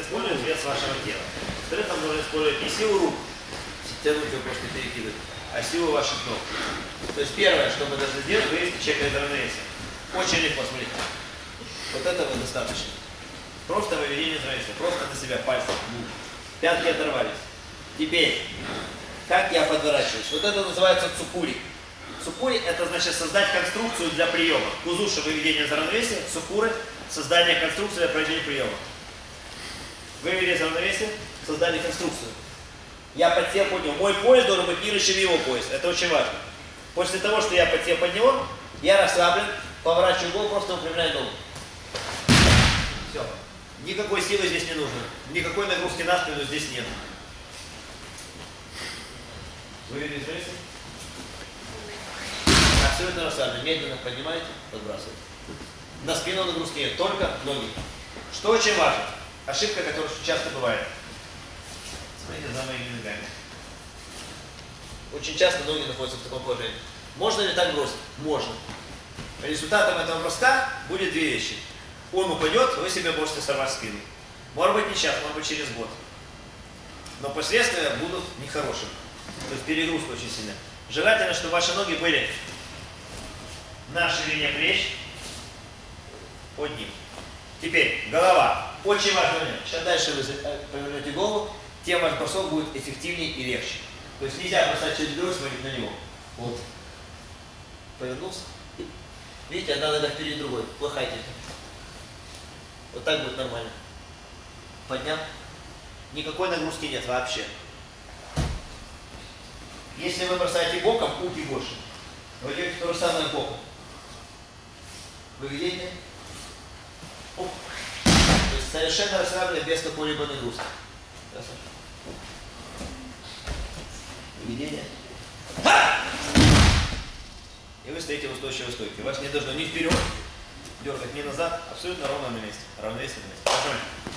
нужно использовать вес вашего тела. Во-вторых, нам нужно использовать не силу рук, тянуть его просто перекидывать, а силу ваших ног. То есть первое, что мы должны сделать, вывести человека из равновесия. Очень легко, смотрите. Вот этого достаточно. Просто выведение из равновесия. Просто на себя пальцем. Пятки оторвались. Теперь, как я подворачиваюсь? Вот это называется цукури. Цукури это значит создать конструкцию для приема. Кузуша выведение из равновесия, цукуры создание конструкции для проведения приема. Вывели из равновесия, создали конструкцию. Я подсел под него. Мой пояс должен быть ниже, чем его пояс. Это очень важно. После того, что я подсел под него, я расслаблен, поворачиваю голову, просто выпрямляю ногу. Все. Никакой силы здесь не нужно. Никакой нагрузки на спину здесь нет. Вывели из равновесия. Абсолютно расслабленно. Медленно поднимаете, подбрасываете. На спину нагрузки нет, только ноги. Что очень важно, ошибка, которая часто бывает. Смотрите за моими ногами. Очень часто ноги находятся в таком положении. Можно ли так бросить? Можно. Результатом этого броска будет две вещи. Он упадет, вы себе можете сорвать спину. Может быть не сейчас, может быть через год. Но последствия будут нехорошими. То есть перегрузка очень сильная. Желательно, чтобы ваши ноги были на ширине плеч, под ним. Теперь голова. Очень важный момент. Чем дальше вы э, повернете голову, тем ваш бросок будет эффективнее и легче. То есть нельзя бросать через бедро смотреть на него. Вот. Повернулся. Видите, одна нога впереди другой. Плохая техника. Вот так будет нормально. Поднял. Никакой нагрузки нет вообще. Если вы бросаете боком, руки больше. Вы делаете то же самое боком. Выведение. Оп. Совершенно расслабленно, без какой-либо нагрузки. Ха! И вы стоите в устойчивой стойке. Вас не должно ни вперед дергать, ни назад. Абсолютно ровно на месте. Равновесие на месте. Пошли.